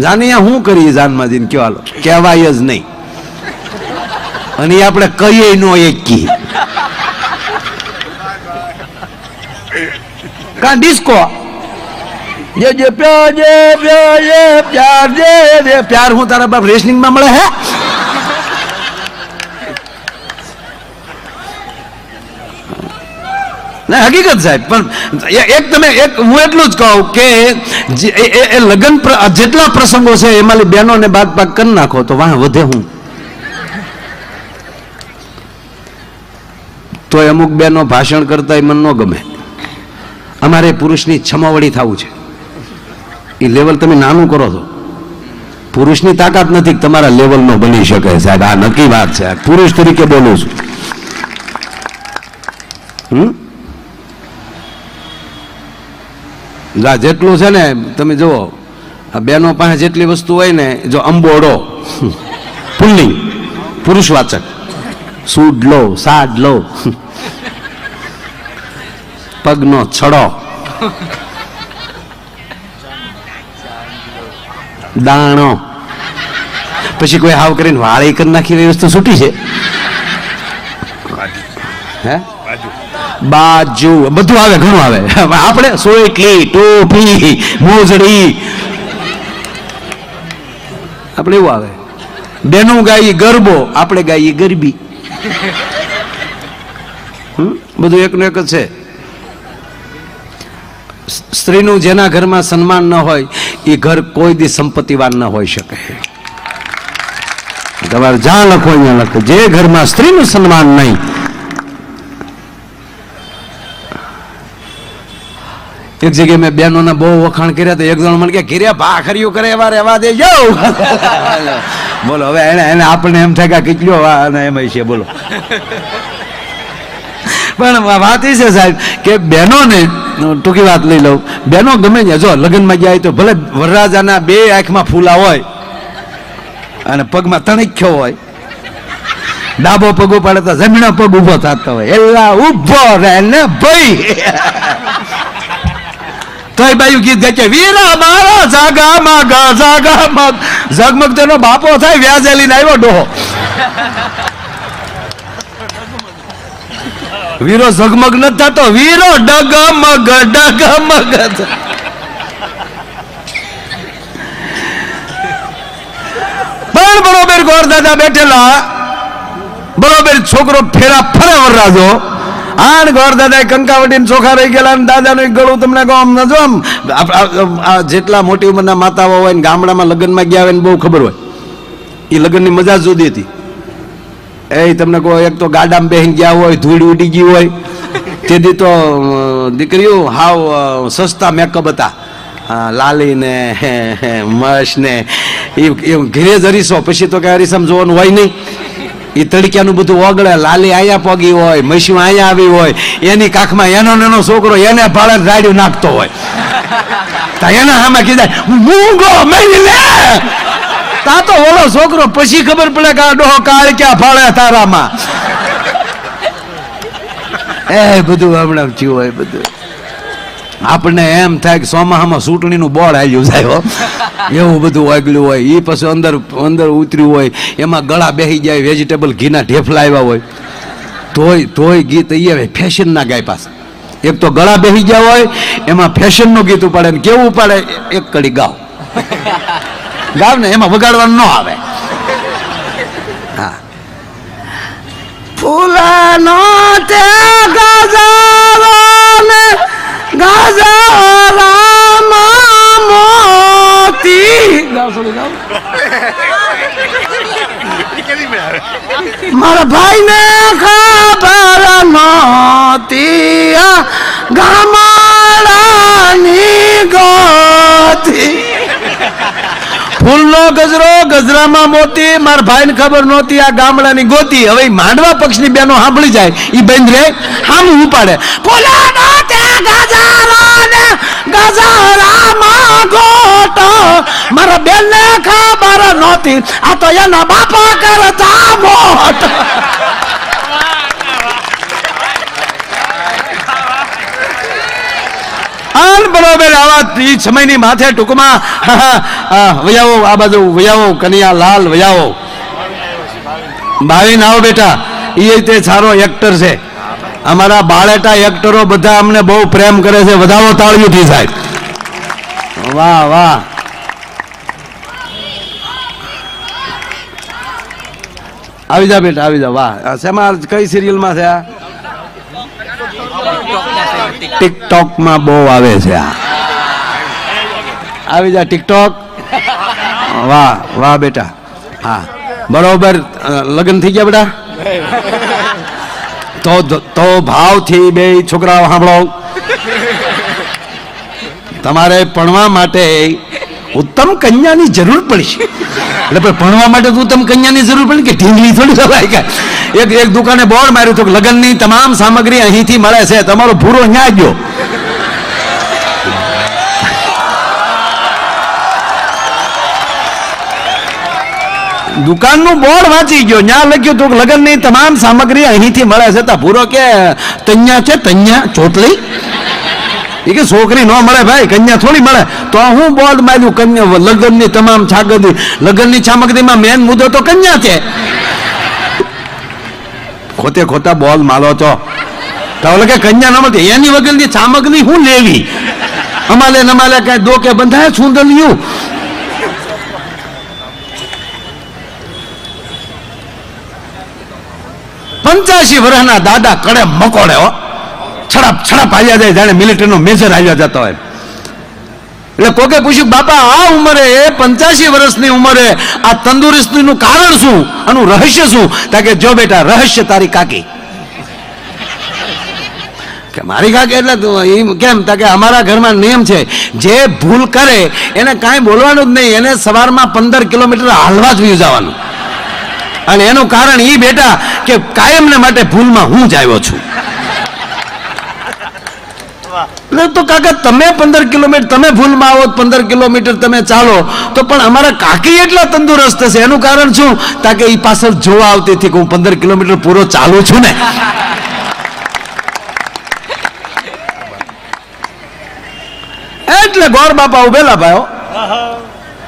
જાનિયા શું કરીએ જાનમાં જઈને? કહેવાય જ નહીં. અને એ આપણે કહીએ નો એકી કા. ડિસ્કો? જે જે પ્યાર જે પ્યાર જે પ્યાર જે પ્યાર હું તારા બાપ રેસલિંગમાં મળે હે? ના, હકીકત સાહેબ, પણ એક તમે એક હું એટલું જ કહું કે એ- એ- એ લગ્ન જેટલા પ્રસંગો છે, એમાં બહેનોને બાદ પાક કરી નાખો, તો વાહ, વધે હું. તો અમુક બહેનો ભાષણ કરતા મન ન ગમે. અમારે પુરુષની છમાવડી થવું છે. એ લેવલ તમે નાનું કરો છો. પુરુષની તાકાત નથી તમારા લેવલનો બની શકે સાહેબ. આ નક્કી વાત છે. પુરુષ તરીકે બોલું છું. હમ? જા જેટલું છે ને તમે જુઓ આ બેનો પાસે જેટલી વસ્તુ હોય ને જો અંબોડો પુલ્લિંગ પુરુષવાચક સૂડ લો સાડ લો પગનો છડો દાણો. પછી કોઈ હાવ કરીને વાળી કરી નાખી વસ્તુ છૂટી છે. હે? બાજુ. બધું આવે, ઘણું આવે. આપણે સોયટલી ટોપી, મોજડી. આપણે એવું આવે. બેનું ગાઈએ ગરબો, આપણે ગાઈએ ગરબી? બધું એકનું એક જ છે. સ્ત્રીનું જેના ઘરમાં સન્માન ન હોય, એ ઘર કોઈ દી સંપત્તિવાન ન હોઈ શકે. તમારે જ્યાં લખો અહીંયા લખો. જે ઘરમાં સ્ત્રીનું સન્માન નહીં એક જગ્યાએ મેં બહેનોના બહુ વખાણ કર્યા તો એક જણ મને કે ઘેર્યા ખર્યું કરે એવા રહેવા જાઉં બોલો હવે એને એને આપણને એમ થાય કે કેટલો અને એમ છે બોલો. પણ વાત એ છે સાહેબ કે બહેનોને ટૂંકી વાત લઈ લઉં બહેનો ગમે ને જો લગ્નમાં ગયા તો ભલે વરરાજાના બે આંખમાં ફૂલા હોય અને પગમાં તણખ્યો હોય ડાબો પગ ઉપાડે તો જમીનો પગ ઊભો થતો હોય. એલા ઊભો રહે ને ભાઈ. તોય બાયું ગીત ગાય વીરા મારા જાગામાં ગા જાગામાં ઝગમગ તેનો બાપો થાય, વ્યાજે લઈને આવ્યો ડોહો. વીરો ઝગમગ ન થતો, વીરો ડગમગ ડગમગ. પણ બરોબર ગોર દાદા બેઠેલા, બરોબર છોકરો ફેરા ફરે વરરાજો. આણ ગોર દાદા કંકાવટીને ચોખા રહી ગયેલા અને દાદાનું એક ગળું તમને કહો, આમ ન જો આમ જેટલા મોટી ઉંમરના માતાઓ હોય ને ગામડામાં લગ્નમાં ગયા હોય ને બહુ ખબર હોય. એ લગ્નની મજા જુદી હતી. એ તમને કહો, એક તો ગાડામાં બેહીને ગયા હોય, ધૂળ ઉડી ગઈ હોય. તેથી તો દીકરીઓ, હાવ સસ્તા મેકઅપ હતા. લાલી ને મશ ને એ ઘેરે જ હરીશો. પછી તો કઈ હરીસમ જોવાનું હોય નહીં. એ તડક્યાનું બધું ઓગળે, લાલી અહીંયા પગી હોય મશીઓ અહીંયા આવી હોય, એની કાખમાં એનો નાનો છોકરો એને ભાડે રાડ્યું નાખતો હોય. તા એના સામે કીધા, મૂંગો મહી લે! તા તો ઓલો છોકરો પછી ખબર પડે કે આ ડોહો કાળ ક્યાં ફાળે તારામાં. એ બધું હમણાં થયું હોય બધું. આપણને એમ થાય કે સોમાહામાં ચૂંટણીનું બોર્ડ આવ્યું જાય એવું બધું વાગલું હોય. એ પછી અંદર અંદર ઉતર્યું હોય. એમાં ગળા બેસી જાય વેજીટેબલ ઘીના ઢેફલા આવ્યા હોય. તોય તોય ગીત એ ફેશનના ગાય પાસે. એક તો ગળા બેસી ગયા હોય, એમાં ફેશનનું ગીત ઉપાડે ને કેવું ઉપાડે? એક કડી ગાવ. ગાવ ને એમાં વગાડવાનું ન આવે. હા. ફૂલનો તે ગજારો ગજારામાં ભાઈ ને મારા ખબર નતી ગામડાની ગોતી. ફૂલનો ગજરો ગજરામાં મોતી. મારા ભાઈને ખબર નહોતી આ ગામડાની ગોતી. હવે માંડવા પક્ષની બેનો સાંભળી જાય. એ બંધ રે, હામ ઉપાડે. ફૂલનો તે ગજારો ને મારા ખબર નહોતી. આ તો એના બાપા કરતા મોટ. બરોબર આવા ઈ સમયની માથે ટૂંકમાં વયાવો, આ બાજુ વયાવો કનિયા લાલ વયાવો. ભાવિન આવો બેટા એ તે સારો એક્ટર છે. અમારા બાળેટા એક્ટરો બધા અમને બહુ પ્રેમ કરે છે. વધાવો તાળીઓથી સાહેબ વાહ વાહ. આવી જા બેટા, આવી જા. વાહ. શેમાં કઈ સિરિયલમાં છે આ? ટિકટોકમાં બહુ આવે છે આ. આવી જા, ટિકટોક. વાહ વાહ બેટા. હા. બરોબર લગ્ન થઈ ગયા બેટા? તો તો ભાવથી બે છોકરાઓ સાંભળો. તમારે ભણવા માટે ઉત્તમ કન્યાની જરૂર પડશે. એટલે ભણવા માટે તો ઉત્તમ કન્યાની જરૂર પડે કે ઢીંગલી થોડી સવાય કે? એક એક દુકાને બોર્ડ માર્યું હતું લગ્નની તમામ સામગ્રી અહીંથી મળે છે. તમારો ભૂરો ન્યા ગયો. દુકાનનું બોર્ડ વાંચી ગયો. ત્યાં લખ્યું હતું લગ્નની તમામ સામગ્રી અહીંથી મળે છે. તા પૂરો કે તન્યા છે? તન્યા ચોટલી? એ કે છોકરી ન મળે ભાઈ, કન્યા થોડી મળે. તો હું બોર્ડ માર્યું કન્યા, લગ્નની તમામ સામગ્રી લગ્નની સામગ્રીમાં મેન મુદ્દો તો કન્યા છે. ખોતે ખોતા બોલ માલો છો. તો કે કન્યા ન મળતી. એની વગરની સામગ્રી હું લેવી. અમાલે નમાલે કઈ દો કે બંધાય સુંદલિયું પંચ્યાસી વર્ષના દાદા કડે મકોડે હો. છડપ છડપ આવ્યા જાય જાણે મિલિટરીનો મેજર આવ્યા જતો હોય. એટલે કોકે પૂછ્યું, બાપા, આ ઉંમરે, એ પંચ્યાસી વર્ષની ઉંમરે આ તંદુરસ્તીનું કારણ શું? આનું રહસ્ય શું? તા કે, જો બેટા, રહસ્ય તારી કાકી. કે, મારી કાકી? એટલે એમ કેમ? તા કે, અમારા ઘરમાં નિયમ છે, જે ભૂલ કરે, એને કાંઈ બોલવાનું જ નહીં, એને સવારમાં પંદર કિલોમીટર હાલવા જ જવાનું. અને એનું કારણ એ બેટા કે કાયમને માટે ભૂલમાં હું જ આવ્યો છું. તો કાકા, તમે પંદર કિલોમીટર, તમે ભૂલમાં આવો, પંદર કિલોમીટર તમે ચાલો, તો પણ અમારા કાકી એટલા તંદુરસ્ત છે. એનું કારણ શું? તાકે એ પાછળ જોવા આવતી હતી કે હું પંદર કિલોમીટર પૂરો ચાલુ છું ને. એટલે ગોર બાપા ઉભેલા ભાઈઓ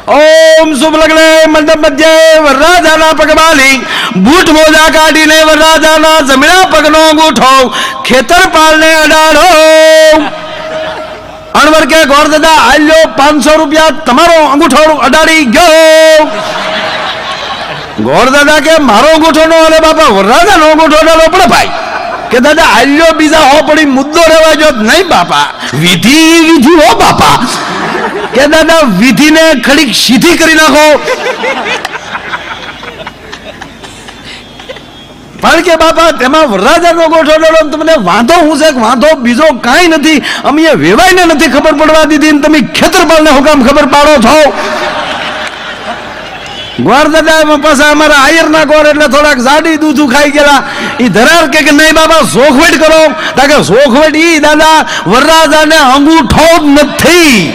ઓમ શુભ લગ્ને મંડપ મધ્ય વરરાજાના પગમાલી, બૂટ મોજા કાઢીને વરરાજાના જમણા પગનો અંગૂઠો ખેતરપાલને અડાડો. અણવર કે ગોર દાદા આલ્યો પાંચસો રૂપિયા તમારો અંગૂઠો અડાડી ગયો. ગોર દાદા કે, મારો અંગૂઠો નો અરે બાપા, વરરાજાનો અંગૂઠો અડાડો પણ ભાઈ. કે, દાદા આલ્યો બીજા હો પડી મુદ્દો રહેવા જો નહીં બાપા. વિધિ વિધિ હો બાપા. કે દાદા, વિધિને ખડીક સીધી કરી નાખો. પણ કે બાપા, તેમાં વરરાજાનો ગોઠો ડોળો તમને વાંધો હું છે વાંધો બીજો કાંઈ નથી. અમે એ વેવાઈને નથી ખબર પડવા દીધી તમે ખેતરપાલને હુકામ ખબર પાડો છો. ગોર દાદા એમાં પાછા અમારા આયરના ગોર એટલે થોડાક જાડી દૂધું ખાઈ ગયેલા. એ ધરાર કે નહીં બાબા સોખવટ કરો. તા કે સોખવટ ઈ દાદા, વરરાજાને અંગૂઠો નથી.